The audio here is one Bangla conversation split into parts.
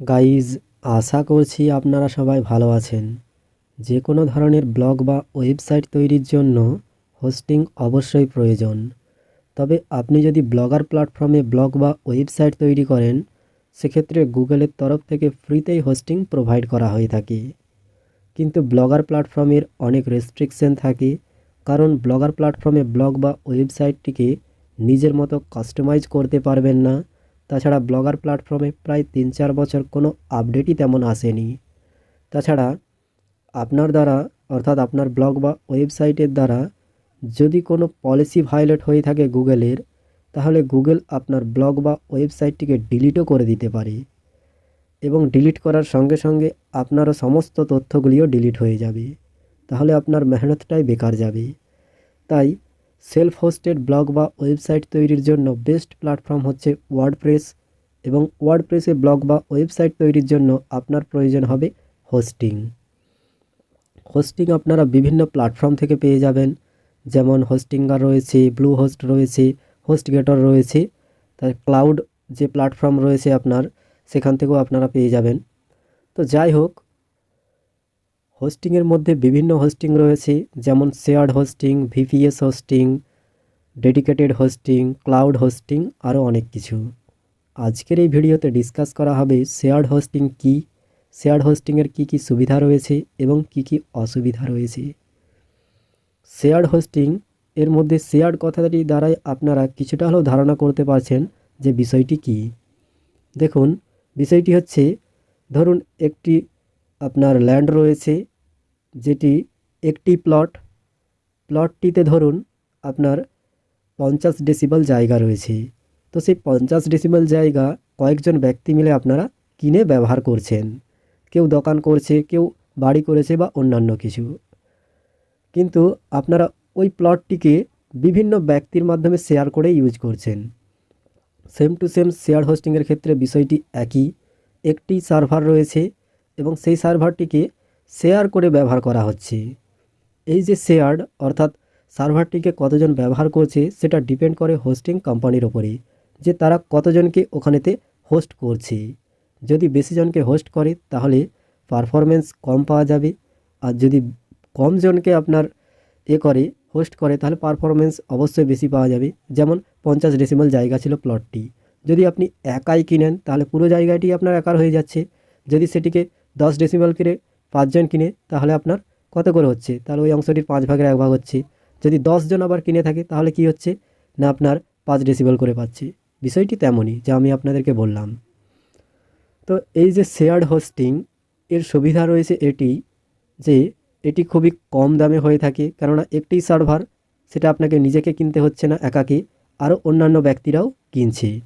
গাইজ আশা করছি আপনারা সবাই ভালো আছেন। যে কোনো ধরনের ব্লগ বা ওয়েবসাইট তৈরির জন্য হোস্টিং অবশ্যই প্রয়োজন। তবে আপনি যদি ব্লগার প্ল্যাটফর্মে ব্লগ বা ওয়েবসাইট তৈরি করেন, সেক্ষেত্রে গুগলের তরফ থেকে ফ্রিতেই হোস্টিং প্রোভাইড করা হয়ে থাকে। কিন্তু ব্লগার প্ল্যাটফর্মের অনেক রেস্ট্রিকশন থাকে, কারণ ব্লগার প্ল্যাটফর্মে ব্লগ বা ওয়েবসাইটটিকে নিজের মতো কাস্টমাইজ করতে পারবেন না। তাছাড়া ব্লগার প্ল্যাটফর্মে প্রায় তিন চার বছর কোনো আপডেটই তেমন আসেনি। তাছাড়া আপনার দ্বারা, অর্থাৎ আপনার ব্লগ বা ওয়েবসাইটের দ্বারা যদি কোনো পলিসি ভায়োলেট হয়ে থাকে গুগলের, তাহলে গুগল আপনার ব্লগ বা ওয়েবসাইটটিকে ডিলিটও করে দিতে পারে এবং ডিলিট করার সঙ্গে সঙ্গে আপনারও সমস্ত তথ্যগুলিও ডিলিট হয়ে যাবে। তাহলে আপনার মেহনতটাই বেকার যাবে। তাই সেলফ হোস্টেড ব্লগ বা ওয়েবসাইট তৈরির জন্য বেস্ট প্ল্যাটফর্ম হচ্ছে ওয়ার্ডপ্রেস এবং ওয়ার্ডপ্রেসে ব্লগ বা ওয়েবসাইট তৈরির জন্য আপনার প্রয়োজন হবে হোস্টিং। হোস্টিং আপনারা বিভিন্ন প্ল্যাটফর্ম থেকে পেয়ে যাবেন, যেমন হোস্টিঙ্গার রয়েছে, ব্লু হোস্ট রয়েছে, হোস্টগেটর রয়েছে, তার ক্লাউড যে প্ল্যাটফর্ম রয়েছে আপনার, সেখান থেকেও আপনারা পেয়ে যাবেন। তো যাই হোক হোস্টিংয়ের মধ্যে বিভিন্ন হোস্টিং রয়েছে, যেমন shared hosting VPS hosting dedicated hosting cloud hosting আরও অনেক কিছু। আজকের এই ভিডিওতে ডিসকাস করা হবে শেয়ার্ড হোস্টিং কী শেয়ার্ড হোস্টিংয়ের কী কী সুবিধা রয়েছে এবং কী কী অসুবিধা রয়েছে। শেয়ার্ড হোস্টিং এর মধ্যে শেয়ার্ড কথাটি দ্বারাই আপনারা কিছুটা হলেও ধারণা করতে পারছেন যে বিষয়টি কী। দেখুন, বিষয়টি হচ্ছে, ধরুন একটি আপনার ল্যান্ড রয়েছে, যেটি একটি প্লট প্লটটিতে ধরুন আপনার পঞ্চাশ ডেসিবেল জায়গা রয়েছে। তো সেই পঞ্চাশ ডেসিবেল জায়গা কয়েকজন ব্যক্তি মিলে আপনারা কিনে ব্যবহার করছেন। কেউ দোকান করছে, কেউ বাড়ি করেছে বা অন্যান্য কিছু। কিন্তু আপনারা ওই প্লটটিকে বিভিন্ন ব্যক্তির মাধ্যমে শেয়ার করে ইউজ করছেন। সেম টু সেম শেয়ার হোস্টিংয়ের ক্ষেত্রে বিষয়টি একই। একটি সার্ভার রয়েছে এবং সেই সার্ভারটিকে শেয়ার করে ব্যবহার করা হচ্ছে। এই যে শেয়ার্ড, অর্থাৎ সার্ভারটিকে কতজন ব্যবহার করছে, সেটা ডিপেন্ড করে হোস্টিং কোম্পানির ওপরে যে তারা কতজনকে ওখানেতে হোস্ট করছে। যদি বেশি জনকে হোস্ট করে, তাহলে পারফরমেন্স কম পাওয়া যাবে। আর যদি কম জনকে আপনার এ করে, হোস্ট করে, তাহলে পারফরমেন্স অবশ্যই বেশি পাওয়া যাবে। যেমন পঞ্চাশ ডেসিমাল জায়গা ছিল প্লটটি। যদি আপনি একাই কিনেন, তাহলে পুরো জায়গাটি আপনার একার হয়ে যাচ্ছে। যদি সেটিকে দশ ডেসিমাল করে পাঁচজন কিনে, তাহলে আপনার কত করে হচ্ছে? তাহলে ওই অংশটির পাঁচ ভাগের এক ভাগ হচ্ছে। যদি দশজন আবার কিনে থাকে, তাহলে কি হচ্ছে? না, আপনার পাঁচ ডেসিবেল করে পাচ্ছে। বিষয়টি তেমনই, যা আমি আপনাদেরকে বললাম। তো এই যে শেয়ার্ড হোস্টিং এর সুবিধা রয়েছে এটি যে, এটি খুবই কম দামে হয়ে থাকে। কেননা একটি সার্ভার সেটা আপনাকে নিজেকে কিনতে হচ্ছে না, একাকে। আরও অন্যান্য ব্যক্তিরাও কিনছে।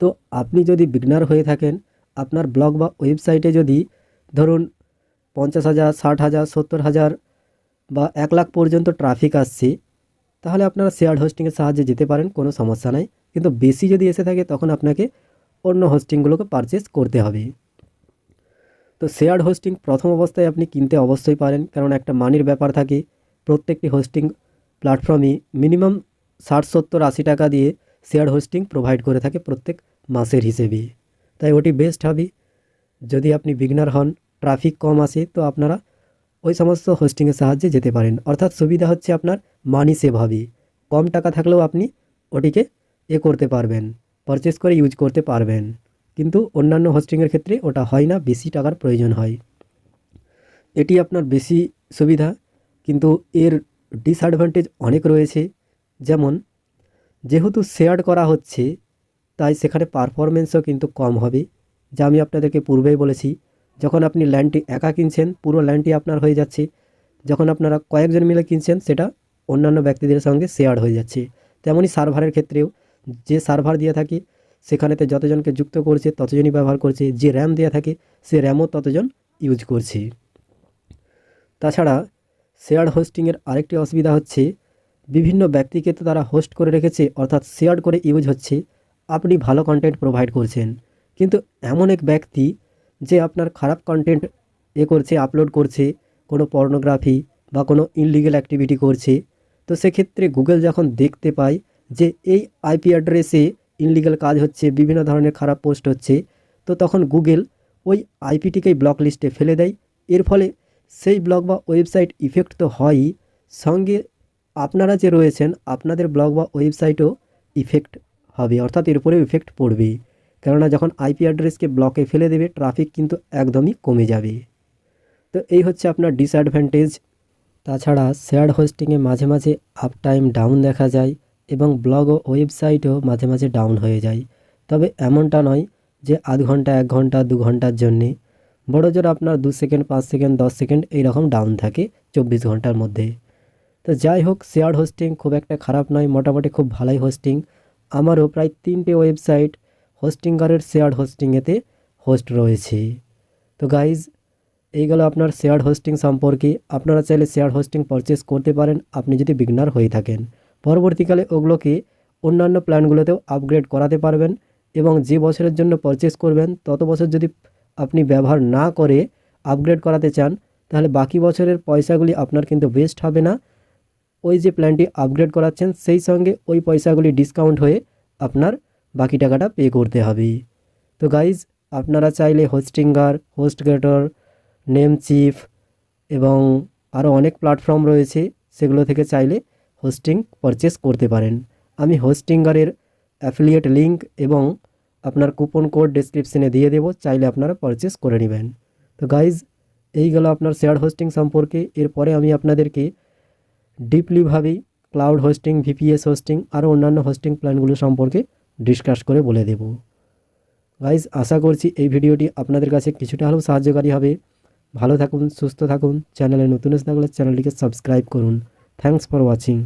তো আপনি যদি বিগনার হয়ে থাকেন আপনার ব্লগ বা ওয়েবসাইটে যদি ধরুন পঞ্চাশ হাজার, ষাট হাজার, সত্তর হাজার বা এক লাখ পর্যন্ত ট্রাফিক আসছে, তাহলে আপনারা শেয়ার হোস্টিংয়ের সাহায্যে যেতে পারেন, কোনো সমস্যা নাই। কিন্তু বেশি যদি এসে থাকে, তখন আপনাকে অন্য হোস্টিংগুলোকে পারচেস করতে হবে। তো শেয়ার হোস্টিং প্রথম অবস্থায় আপনি কিনতে অবশ্যই পারেন, কারণ একটা মানির ব্যাপার থাকে। প্রত্যেকটি হোস্টিং প্ল্যাটফর্মই মিনিমাম ষাট, সত্তর, আশি টাকা দিয়ে শেয়ার হোস্টিং প্রোভাইড করে থাকে প্রত্যেক মাসের হিসেবে। তাই ওটি বেস্ট হবে যদি আপনি বিগনার হন ট্রাফিক কম আসে, তো আপনারা ওই সমস্ত হোস্টিংয়ের সাহায্যে যেতে পারেন। অর্থাৎ সুবিধা হচ্ছে আপনার মানি সেভ হবে কম টাকা থাকলেও আপনি ওটিকে এ করতে পারবেন পারচেস করে ইউজ করতে পারবেন। কিন্তু অন্যান্য হোস্টিংয়ের ক্ষেত্রে ওটা হয় না, বেশি টাকার প্রয়োজন হয়। এটি আপনার বেশি সুবিধা, কিন্তু এর ডিসঅ্যাডভান্টেজ অনেক রয়েছে। যেমন, যেহেতু শেয়ার করা হচ্ছে তাই সেখানে পারফরমেন্সও কিন্তু কম হবে। যা আমি আপনাদেরকে পূর্বেই বলেছি, যখন আপনি ল্যান্ডটি একা কিনছেন, পুরো ল্যান্ডটি আপনার হয়ে যাচ্ছে। যখন আপনারা কয়েকজন মিলে কিনছেন, সেটা অন্যান্য ব্যক্তিদের সঙ্গে শেয়ার হয়ে যাচ্ছে। তেমনই সার্ভারের ক্ষেত্রেও, যে সার্ভার দিয়ে থাকে, সেখানেতে যতজনকে যুক্ত করছে, ততজনই ব্যবহার করছে। যে র্যাম দেওয়া থাকে, সে র্যামও ততজন ইউজ করছে। তাছাড়া শেয়ার হোস্টিংয়ের আরেকটি অসুবিধা হচ্ছে, বিভিন্ন ব্যক্তিকে তো তারা হোস্ট করে রেখেছে, অর্থাৎ শেয়ার করে ইউজ হচ্ছে। আপনি ভালো কন্টেন্ট প্রোভাইড করছেন। কিন্তু এমন এক ব্যক্তি যে আপনার খারাপ কন্টেন্ট এ করছে আপলোড করছে, কোনো পর্নোগ্রাফি বা কোনো ইনলিগেল অ্যাক্টিভিটি করছে, তো সেক্ষেত্রে গুগল যখন দেখতে পায় যে এই আইপি অ্যাড্রেসে ইনলিগাল কাজ হচ্ছে, বিভিন্ন ধরনের খারাপ পোস্ট হচ্ছে, তো তখন গুগল ওই আইপিটিকেই ব্লক লিস্টে ফেলে দেয়। এর ফলে সেই ব্লগ বা ওয়েবসাইট ইফেক্ট তো হয়ই। সঙ্গে আপনারা যে রয়েছেন, আপনাদের ব্লগ বা ওয়েবসাইটও ইফেক্ট হবে, অর্থাৎ এর উপরে ইফেক্ট পড়বে। কেননা যখন আইপি অ্যাড্রেসকে ব্লকে ফেলে দেবে ট্রাফিক কিন্তু একদমই কমে যাবে। তো এই হচ্ছে আপনার ডিসঅ্যাডভান্টেজ তাছাড়া শেয়ার হোস্টিংয়ে মাঝে মাঝে আপ টাইম ডাউন দেখা যায় এবং ব্লগ ও ওয়েবসাইটও মাঝে মাঝে ডাউন হয়ে যায়। তবে এমনটা নয় যে আধ ঘণ্টা, এক ঘণ্টা, দু ঘণ্টার জন্যে। বড় জোর আপনার দু সেকেন্ড, পাঁচ সেকেন্ড, দশ সেকেন্ড এইরকম ডাউন থাকে চব্বিশ ঘণ্টার মধ্যে। তো যাই হোক শেয়ার হোস্টিং খুব একটা খারাপ নয়, মোটামুটি খুব ভালোই হোস্টিং আমারও প্রায় তিনটে ওয়েবসাইট হোস্টিংগারের শেয়ার হোস্টিংয়েতে হোস্ট রয়েছে। তো গাইজ এই গেল আপনার শেয়ার হোস্টিং সম্পর্কে। আপনারা চাইলে শেয়ার হোস্টিং পারচেস করতে পারেন, আপনি যদি বিগনার হয়ে থাকেন। পরবর্তীকালে ওগুলোকে অন্যান্য প্ল্যানগুলোতেও আপগ্রেড করাতে পারবেন এবং যে বছরের জন্য পারচেস করবেন, তত বছর যদি আপনি ব্যবহার না করে আপগ্রেড করাতে চান, তাহলে বাকি বছরের পয়সাগুলি আপনার কিন্তু ওয়েস্ট হবে না। ওই যে প্ল্যানটি আপগ্রেড করাচ্ছেন, সেই সঙ্গে ওই পয়সাগুলি ডিসকাউন্ট হয়ে আপনার বাকি টাকাটা পে করতে হবে। তো গাইজ আপনারা চাইলে হোস্টিঙ্গার হোস্টগেটর নেম চিফ এবং আরও অনেক প্ল্যাটফর্ম রয়েছে, সেগুলো থেকে চাইলে হোস্টিং পারচেস করতে পারেন। আমি হোস্টিঙ্গারের অ্যাফিলিয়েট লিঙ্ক এবং আপনার কুপন কোড ডেসক্রিপশনে দিয়ে দেবো, চাইলে আপনারা পারচেস করে নেবেন। তো গাইজ এই গেল আপনার শেয়ার হোস্টিং সম্পর্কে। এরপরে আমি আপনাদেরকে ডিপলিভাবেই ক্লাউড হোস্টিং ভিপিএস হোস্টিং আরও অন্যান্য হোস্টিং প্ল্যানগুলো সম্পর্কে ডিসকাস করে বলে দেব। গাইজ আশা করছি এই ভিডিওটি আপনাদের কাছে কিছুটা হলেও সাহায্যকারী হবে। ভালো থাকুন, সুস্থ থাকুন চ্যানেলে নতুন এসে থাকলে চ্যানেলটিকে সাবস্ক্রাইব করুন। Thanks for watching